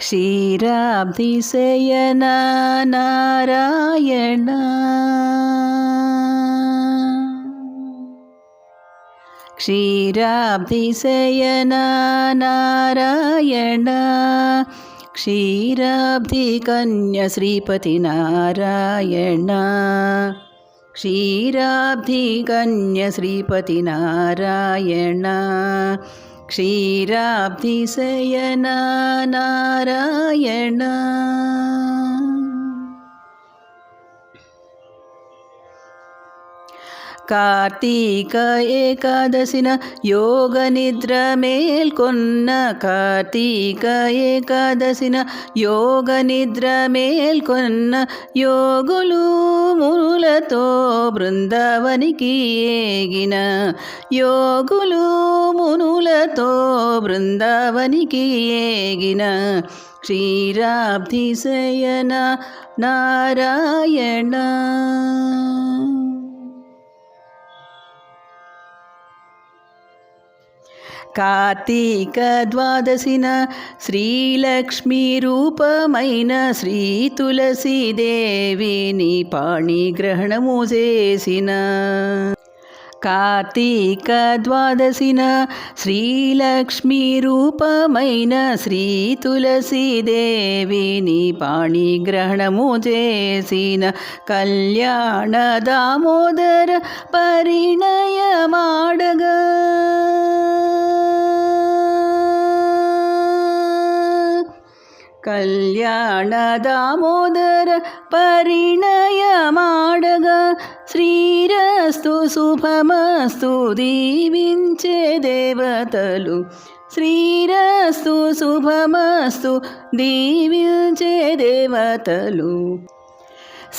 क्षीराब्धिषयना नारायण क्षीराब्धिसयनाारायणं क्षीराब्धिकन्यश्रीपति नारायणं क्षीराब्धिकन्यश्रीपति నారాయణ క్షీరాబ్ధికన్య కార్తీక ఏకాదశిన యోగ నిద్ర మేల్కొన్న కార్తీక ఏకాదశిన యోగ నిద్ర మేల్కొన్న యోగులు మునులతో బృందావనికి ఏగిన యోగులు మునులతో బృందావనికి ఏగిన క్షీరాబ్ధిశయన నారాయణ. కార్తీక ద్వాదశిన శ్రీలక్ష్మీ రూపమైన శ్రీ తులసీదేవిని పాణిగ్రహణము చేసిన కార్తీక ద్వాదశిన శ్రీలక్ష్మీ రూపమైన శ్రీ తులసీదేవిని పాణిగ్రహణము చేసిన కళ్యాణ దామోదర పరిణయమాడగా కళ్యాణ దామోదర పరిణయమాడగా. శ్రీరస్తు శుభమస్తు దీవించే దేవతలు. శ్రీరస్తు శుభమస్తు దీవించే దేవతలు.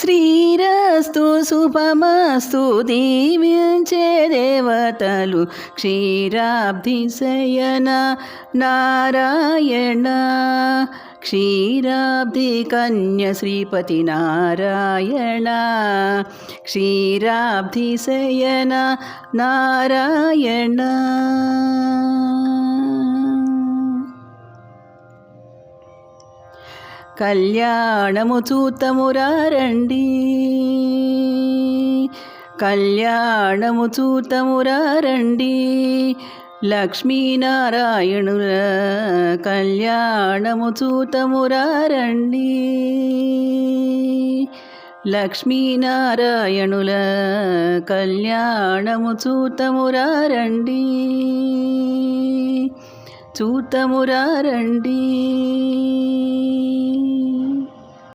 శ్రీరస్తు శుభమస్తు దీవించే దేవతలు. క్షీరాబ్ధిశయన నారాయణ. క్షీరాబ్ధి కన్య శ్రీపతి నారాయణ. క్షీరాబ్ధిశయన నారాయణ. కళ్యాణము చూతమురారండి కళ్యాణము చూతమురారండి లక్ష్మీనారాయణుల కళ్యాణము చూతమురారండి. లక్ష్మీనారాయణుల కళ్యాణము చూతమురారండి. చూతమురారండి.